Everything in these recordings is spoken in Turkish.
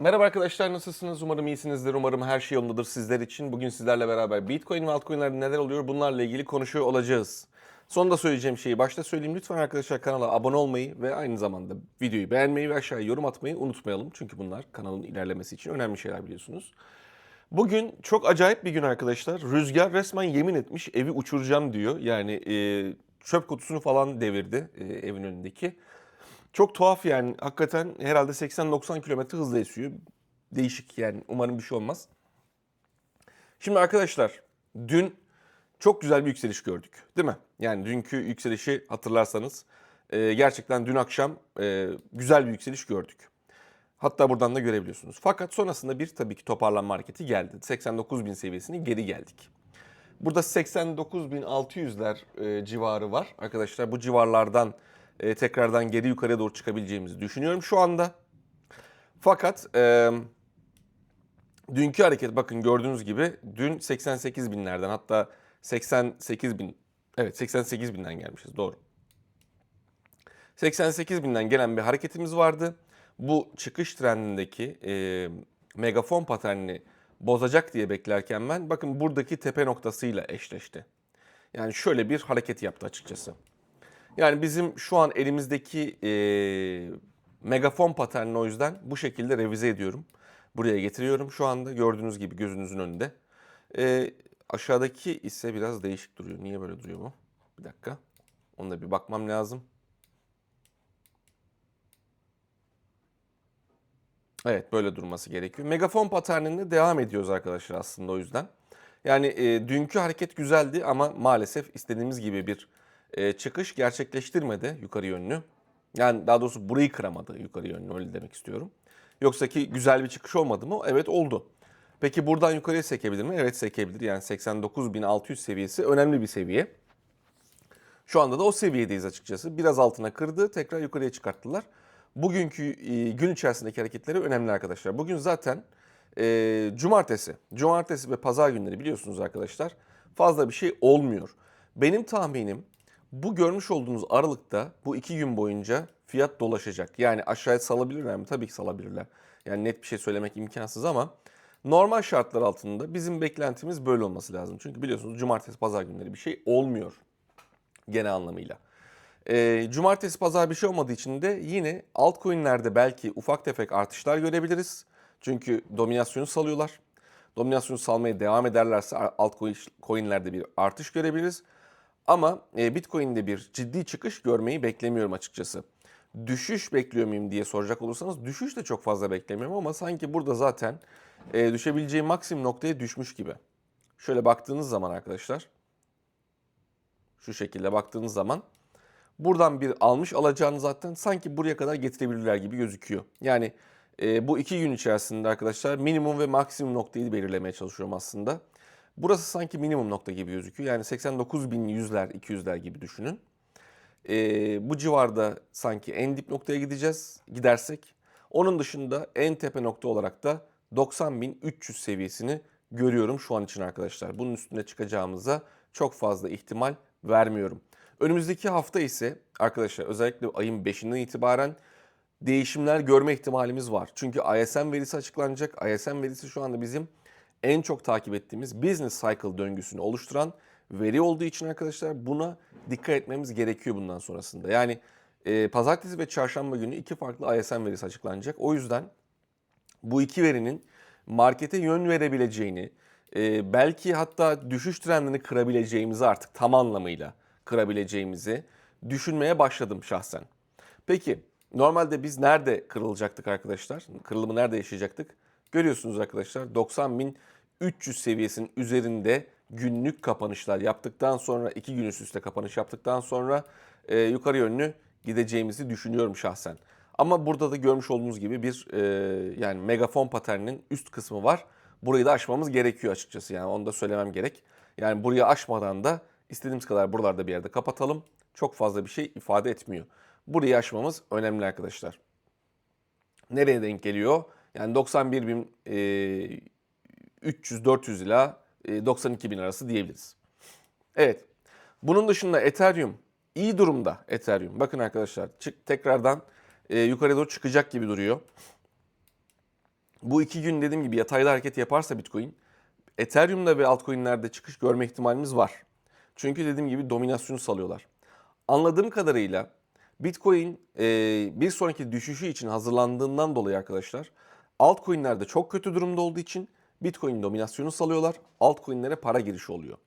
Merhaba arkadaşlar nasılsınız? Umarım iyisinizdir. Umarım her şey yolundadır sizler için. Bugün sizlerle beraber Bitcoin ve altcoin'lerde neler oluyor bunlarla ilgili konuşuyor olacağız. Sonunda söyleyeceğim şeyi başta söyleyeyim. Lütfen arkadaşlar kanala abone olmayı ve aynı zamanda videoyu beğenmeyi ve aşağıya yorum atmayı unutmayalım. Çünkü bunlar kanalın ilerlemesi için önemli şeyler biliyorsunuz. Bugün çok acayip bir gün arkadaşlar. Rüzgar resmen yemin etmiş evi uçuracağım diyor. Yani e, çöp kutusunu falan devirdi e, evin önündeki. Çok tuhaf yani. Hakikaten herhalde 80-90 kilometre hızla esiyor. Değişik yani. Umarım bir şey olmaz. Şimdi arkadaşlar dün çok güzel bir yükseliş gördük. Değil mi? Yani dünkü yükselişi hatırlarsanız e, gerçekten dün akşam e, güzel bir yükseliş gördük. Hatta buradan da görebiliyorsunuz. Fakat sonrasında bir tabii ki toparlanma hareketi geldi. 89 bin seviyesine geri geldik. Burada 89.600'ler e, civarı var. Arkadaşlar bu civarlardan e, tekrardan geri yukarıya doğru çıkabileceğimizi düşünüyorum şu anda. Fakat e, dünkü hareket bakın gördüğünüz gibi dün 88 binlerden hatta 88 bin evet 88 binden gelmişiz doğru. 88 binden gelen bir hareketimiz vardı. Bu çıkış trendindeki e, megafon paternini bozacak diye beklerken ben bakın buradaki tepe noktasıyla eşleşti. Yani şöyle bir hareket yaptı açıkçası. Yani bizim şu an elimizdeki e, megafon paternini o yüzden bu şekilde revize ediyorum. Buraya getiriyorum şu anda gördüğünüz gibi gözünüzün önünde. E, aşağıdaki ise biraz değişik duruyor. Niye böyle duruyor bu? Bir dakika. Ona da bir bakmam lazım. Evet böyle durması gerekiyor. Megafon paterninde devam ediyoruz arkadaşlar aslında o yüzden. Yani e, dünkü hareket güzeldi ama maalesef istediğimiz gibi bir e, çıkış gerçekleştirmedi yukarı yönlü. Yani daha doğrusu burayı kıramadı yukarı yönlü öyle demek istiyorum. Yoksa ki güzel bir çıkış olmadı mı? Evet oldu. Peki buradan yukarıya sekebilir mi? Evet sekebilir. Yani 89.600 seviyesi önemli bir seviye. Şu anda da o seviyedeyiz açıkçası. Biraz altına kırdı, tekrar yukarıya çıkarttılar. Bugünkü e, gün içerisindeki hareketleri önemli arkadaşlar. Bugün zaten e, cumartesi, cumartesi ve pazar günleri biliyorsunuz arkadaşlar fazla bir şey olmuyor. Benim tahminim bu görmüş olduğunuz aralıkta bu iki gün boyunca fiyat dolaşacak. Yani aşağıya salabilirler mi? Tabii ki salabilirler. Yani net bir şey söylemek imkansız ama normal şartlar altında bizim beklentimiz böyle olması lazım. Çünkü biliyorsunuz cumartesi pazar günleri bir şey olmuyor genel anlamıyla. E, cumartesi pazar bir şey olmadığı için de yine altcoin'lerde belki ufak tefek artışlar görebiliriz. Çünkü dominasyonu salıyorlar. Dominasyonu salmaya devam ederlerse altcoin'lerde bir artış görebiliriz. Ama e, Bitcoin'de bir ciddi çıkış görmeyi beklemiyorum açıkçası. Düşüş bekliyor muyum diye soracak olursanız düşüş de çok fazla beklemiyorum ama sanki burada zaten e, düşebileceği maksimum noktaya düşmüş gibi. Şöyle baktığınız zaman arkadaşlar şu şekilde baktığınız zaman buradan bir almış alacağını zaten sanki buraya kadar getirebilirler gibi gözüküyor. Yani e, bu iki gün içerisinde arkadaşlar minimum ve maksimum noktayı belirlemeye çalışıyorum aslında. Burası sanki minimum nokta gibi gözüküyor. Yani 89.100'ler, 200'ler gibi düşünün. E, bu civarda sanki en dip noktaya gideceğiz, gidersek. Onun dışında en tepe nokta olarak da 90.300 seviyesini görüyorum şu an için arkadaşlar. Bunun üstüne çıkacağımıza çok fazla ihtimal vermiyorum. Önümüzdeki hafta ise arkadaşlar özellikle ayın 5'inden itibaren değişimler görme ihtimalimiz var. Çünkü ISM verisi açıklanacak. ISM verisi şu anda bizim en çok takip ettiğimiz business cycle döngüsünü oluşturan veri olduğu için arkadaşlar buna dikkat etmemiz gerekiyor bundan sonrasında. Yani e, pazartesi ve çarşamba günü iki farklı ISM verisi açıklanacak. O yüzden bu iki verinin markete yön verebileceğini, e, belki hatta düşüş trendini kırabileceğimizi artık tam anlamıyla kırabileceğimizi düşünmeye başladım şahsen. Peki normalde biz nerede kırılacaktık arkadaşlar? Kırılımı nerede yaşayacaktık? Görüyorsunuz arkadaşlar 90.300 seviyesinin üzerinde günlük kapanışlar yaptıktan sonra iki gün üst üste kapanış yaptıktan sonra e, yukarı yönlü gideceğimizi düşünüyorum şahsen. Ama burada da görmüş olduğunuz gibi bir e, yani megafon paterninin üst kısmı var. Burayı da aşmamız gerekiyor açıkçası yani onu da söylemem gerek. Yani burayı aşmadan da istediğimiz kadar buralarda bir yerde kapatalım. Çok fazla bir şey ifade etmiyor. Burayı aşmamız önemli arkadaşlar. Nereye denk geliyor? Yani 91 bin e, 300-400 ila e, 92 bin arası diyebiliriz. Evet. Bunun dışında Ethereum iyi durumda Ethereum. Bakın arkadaşlar çık, tekrardan e, yukarı doğru çıkacak gibi duruyor. bu iki gün dediğim gibi yatayda hareket yaparsa Bitcoin, Ethereum'da ve altcoin'lerde çıkış görme ihtimalimiz var. Çünkü dediğim gibi dominasyonu salıyorlar. Anladığım kadarıyla Bitcoin e, bir sonraki düşüşü için hazırlandığından dolayı arkadaşlar altcoin'lerde çok kötü durumda olduğu için Bitcoin dominasyonu salıyorlar. Altcoin'lere para girişi oluyor.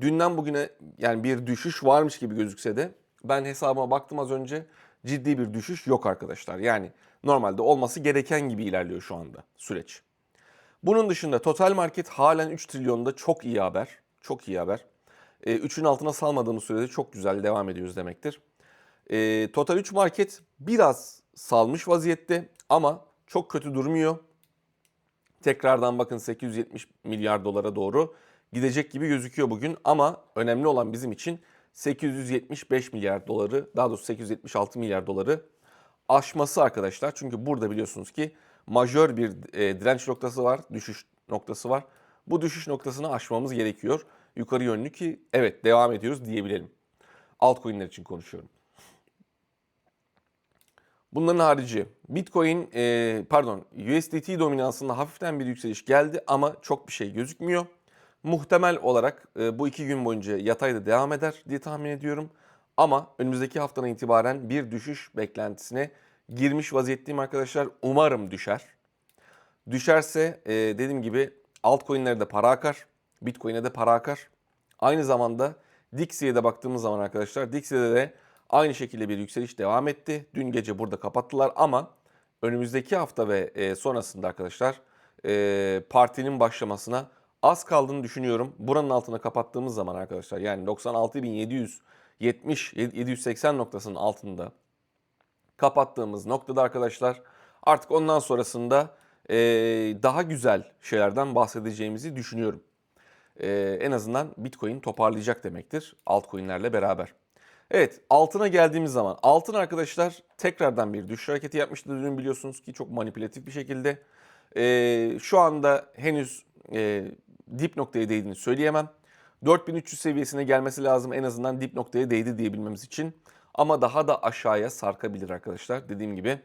Dünden bugüne yani bir düşüş varmış gibi gözükse de ben hesabıma baktım az önce ciddi bir düşüş yok arkadaşlar. Yani normalde olması gereken gibi ilerliyor şu anda süreç. Bunun dışında total market halen 3 trilyonda çok iyi haber. Çok iyi haber. E, 3'ün altına salmadığımız sürede çok güzel devam ediyoruz demektir. E, total 3 market biraz salmış vaziyette ama çok kötü durmuyor. Tekrardan bakın 870 milyar dolara doğru gidecek gibi gözüküyor bugün ama önemli olan bizim için 875 milyar doları daha doğrusu 876 milyar doları aşması arkadaşlar. Çünkü burada biliyorsunuz ki majör bir e, direnç noktası var, düşüş noktası var. Bu düşüş noktasını aşmamız gerekiyor. Yukarı yönlü ki evet devam ediyoruz diyebilelim. Altcoin'ler için konuşuyorum. Bunların harici Bitcoin e, pardon USDT dominansında hafiften bir yükseliş geldi ama çok bir şey gözükmüyor. Muhtemel olarak e, bu iki gün boyunca yatayda devam eder diye tahmin ediyorum. Ama önümüzdeki haftadan itibaren bir düşüş beklentisine girmiş vaziyetteyim arkadaşlar. Umarım düşer. Düşerse e, dediğim gibi altcoin'lere de para akar. Bitcoin'e de para akar. Aynı zamanda Dixie'ye de baktığımız zaman arkadaşlar Dixie'de de aynı şekilde bir yükseliş devam etti. Dün gece burada kapattılar ama önümüzdeki hafta ve e, sonrasında arkadaşlar e, partinin başlamasına az kaldığını düşünüyorum. Buranın altına kapattığımız zaman arkadaşlar yani 96.770 780 noktasının altında kapattığımız noktada arkadaşlar artık ondan sonrasında e, daha güzel şeylerden bahsedeceğimizi düşünüyorum. En azından Bitcoin toparlayacak demektir altcoin'lerle beraber. Evet altına geldiğimiz zaman altın arkadaşlar tekrardan bir düşüş hareketi yapmıştı dün biliyorsunuz ki çok manipülatif bir şekilde. E, şu anda henüz e, dip noktaya değdiğini söyleyemem. 4300 seviyesine gelmesi lazım en azından dip noktaya değdi diyebilmemiz için. Ama daha da aşağıya sarkabilir arkadaşlar. Dediğim gibi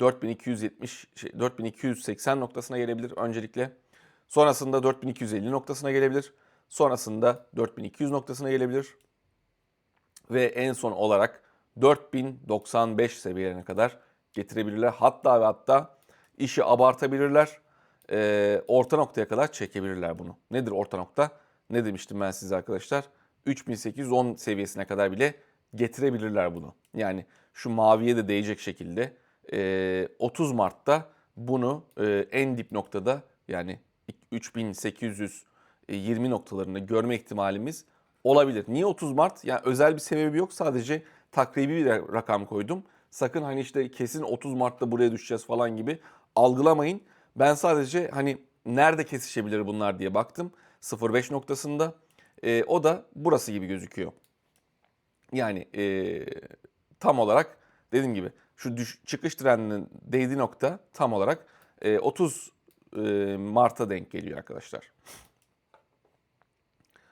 4270 şey, 4280 noktasına gelebilir öncelikle. Sonrasında 4250 noktasına gelebilir. Sonrasında 4200 noktasına gelebilir. Ve en son olarak 4095 seviyelerine kadar getirebilirler. Hatta ve hatta işi abartabilirler. Ee, orta noktaya kadar çekebilirler bunu. Nedir orta nokta? Ne demiştim ben size arkadaşlar? 3810 seviyesine kadar bile getirebilirler bunu. Yani şu maviye de değecek şekilde 30 Mart'ta bunu en dip noktada yani 3820 noktalarında görme ihtimalimiz olabilir. Niye 30 Mart? Yani özel bir sebebi yok. Sadece takribi bir rakam koydum. Sakın hani işte kesin 30 Mart'ta buraya düşeceğiz falan gibi algılamayın. Ben sadece hani nerede kesişebilir bunlar diye baktım. 0.5 noktasında. E, o da burası gibi gözüküyor. Yani e, tam olarak dediğim gibi şu düş, çıkış trendinin değdiği nokta tam olarak e, 30 e, Mart'a denk geliyor arkadaşlar.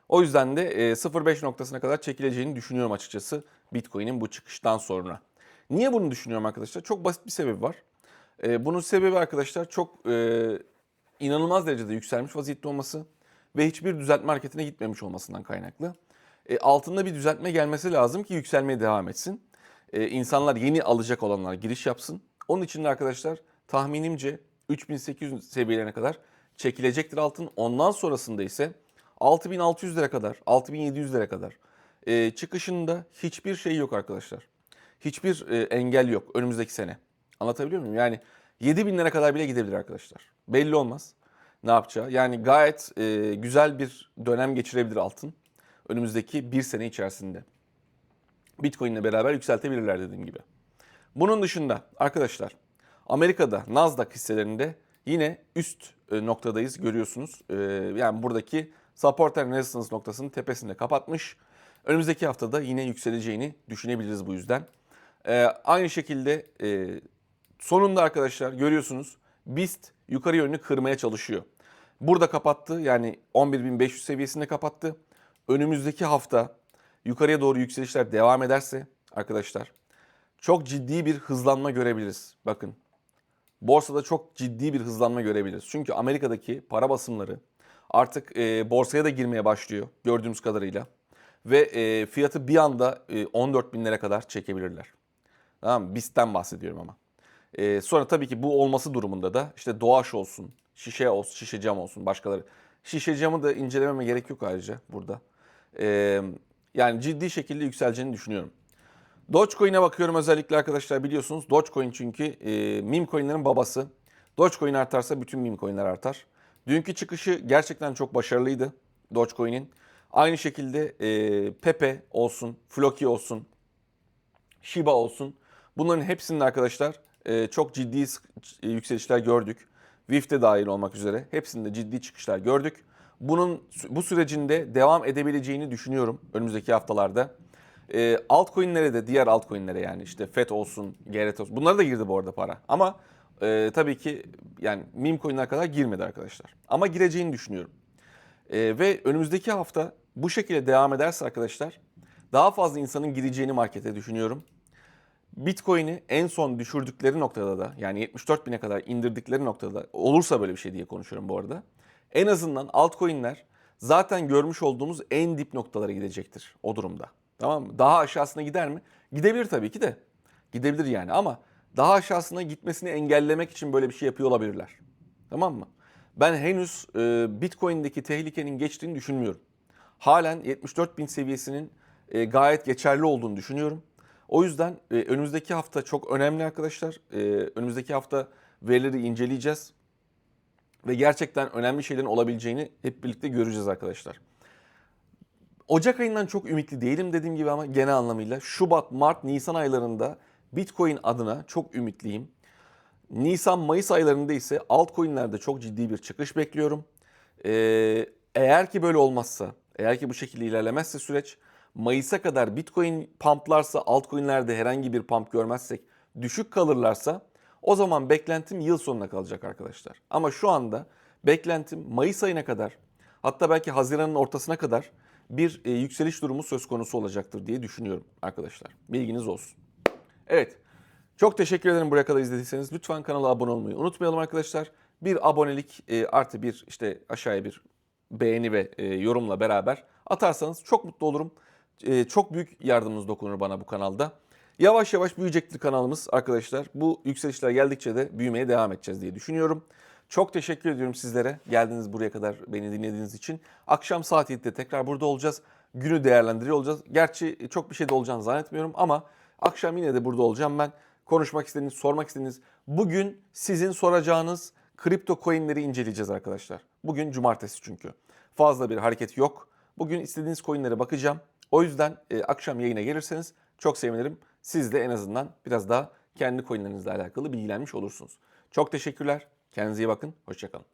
O yüzden de e, 0.5 noktasına kadar çekileceğini düşünüyorum açıkçası Bitcoin'in bu çıkıştan sonra. Niye bunu düşünüyorum arkadaşlar? Çok basit bir sebebi var. Bunun sebebi arkadaşlar çok inanılmaz derecede yükselmiş vaziyette olması ve hiçbir düzeltme hareketine gitmemiş olmasından kaynaklı. Altında bir düzeltme gelmesi lazım ki yükselmeye devam etsin. İnsanlar yeni alacak olanlar giriş yapsın. Onun için de arkadaşlar tahminimce 3800 seviyelerine kadar çekilecektir altın. Ondan sonrasında ise 6600 lira kadar, 6700 lira kadar e, çıkışında hiçbir şey yok arkadaşlar. Hiçbir e, engel yok önümüzdeki sene. Anlatabiliyor muyum? Yani 7000 lira kadar bile gidebilir arkadaşlar. Belli olmaz ne yapacağı. Yani gayet e, güzel bir dönem geçirebilir altın önümüzdeki bir sene içerisinde. Bitcoin ile beraber yükseltebilirler dediğim gibi. Bunun dışında arkadaşlar Amerika'da Nasdaq hisselerinde yine üst e, noktadayız görüyorsunuz. E, yani buradaki support and resistance noktasının tepesinde kapatmış. Önümüzdeki haftada yine yükseleceğini düşünebiliriz bu yüzden. E, aynı şekilde sonunda arkadaşlar görüyorsunuz BIST yukarı yönlü kırmaya çalışıyor. Burada kapattı yani 11.500 seviyesinde kapattı. Önümüzdeki hafta yukarıya doğru yükselişler devam ederse arkadaşlar çok ciddi bir hızlanma görebiliriz. Bakın borsada çok ciddi bir hızlanma görebiliriz. Çünkü Amerika'daki para basımları artık e, borsaya da girmeye başlıyor gördüğümüz kadarıyla. Ve e, fiyatı bir anda e, 14 binlere kadar çekebilirler. Tamam mı? BIST'ten bahsediyorum ama. E, sonra tabii ki bu olması durumunda da işte Doğaş olsun, şişe olsun, şişe cam olsun, başkaları. Şişe camı da incelememe gerek yok ayrıca burada. E, yani ciddi şekilde yükseleceğini düşünüyorum. Dogecoin'e bakıyorum özellikle arkadaşlar biliyorsunuz. Dogecoin çünkü e, meme coin'lerin babası. Dogecoin artarsa bütün meme coin'ler artar. Dünkü çıkışı gerçekten çok başarılıydı Dogecoin'in. Aynı şekilde e, Pepe olsun, Floki olsun, Shiba olsun. Bunların hepsinin arkadaşlar e, çok ciddi e, yükselişler gördük. WIF de dahil olmak üzere hepsinde ciddi çıkışlar gördük. Bunun bu sürecinde devam edebileceğini düşünüyorum önümüzdeki haftalarda. E, altcoin'lere de diğer altcoin'lere yani işte FET olsun, GRT olsun. Bunlara da girdi bu arada para. Ama e, tabii ki yani meme coin'ler kadar girmedi arkadaşlar. Ama gireceğini düşünüyorum. E, ve önümüzdeki hafta bu şekilde devam ederse arkadaşlar daha fazla insanın gireceğini markete düşünüyorum. Bitcoin'i en son düşürdükleri noktada da yani 74 bine kadar indirdikleri noktada olursa böyle bir şey diye konuşuyorum bu arada. En azından altcoin'ler zaten görmüş olduğumuz en dip noktalara gidecektir o durumda. Tamam mı? Daha aşağısına gider mi? Gidebilir tabii ki de. Gidebilir yani ama daha aşağısına gitmesini engellemek için böyle bir şey yapıyor olabilirler. Tamam mı? Ben henüz e, Bitcoin'deki tehlikenin geçtiğini düşünmüyorum. Halen 74 bin seviyesinin e, gayet geçerli olduğunu düşünüyorum. O yüzden e, önümüzdeki hafta çok önemli arkadaşlar. E, önümüzdeki hafta verileri inceleyeceğiz. Ve gerçekten önemli şeylerin olabileceğini hep birlikte göreceğiz arkadaşlar. Ocak ayından çok ümitli değilim dediğim gibi ama genel anlamıyla Şubat, Mart, Nisan aylarında Bitcoin adına çok ümitliyim. Nisan, Mayıs aylarında ise altcoin'lerde çok ciddi bir çıkış bekliyorum. Ee, eğer ki böyle olmazsa, eğer ki bu şekilde ilerlemezse süreç, Mayıs'a kadar Bitcoin pumplarsa, altcoin'lerde herhangi bir pump görmezsek, düşük kalırlarsa o zaman beklentim yıl sonuna kalacak arkadaşlar. Ama şu anda beklentim Mayıs ayına kadar, hatta belki Haziran'ın ortasına kadar bir e, yükseliş durumu söz konusu olacaktır diye düşünüyorum arkadaşlar. Bilginiz olsun. Evet. Çok teşekkür ederim buraya kadar izlediyseniz. Lütfen kanala abone olmayı unutmayalım arkadaşlar. Bir abonelik e, artı bir işte aşağıya bir beğeni ve e, yorumla beraber atarsanız çok mutlu olurum. E, çok büyük yardımınız dokunur bana bu kanalda. Yavaş yavaş büyüyecektir kanalımız arkadaşlar. Bu yükselişler geldikçe de büyümeye devam edeceğiz diye düşünüyorum. Çok teşekkür ediyorum sizlere. Geldiniz buraya kadar beni dinlediğiniz için. Akşam saat 7'de tekrar burada olacağız. Günü değerlendiriyor olacağız. Gerçi çok bir şey de olacağını zannetmiyorum ama akşam yine de burada olacağım ben. Konuşmak istediğiniz, sormak istediğiniz. Bugün sizin soracağınız kripto coinleri inceleyeceğiz arkadaşlar. Bugün cumartesi çünkü. Fazla bir hareket yok. Bugün istediğiniz coinlere bakacağım. O yüzden e, akşam yayına gelirseniz çok sevinirim. Siz de en azından biraz daha kendi coinlerinizle alakalı bilgilenmiş olursunuz. Çok teşekkürler. Kendinize iyi bakın. Hoşçakalın.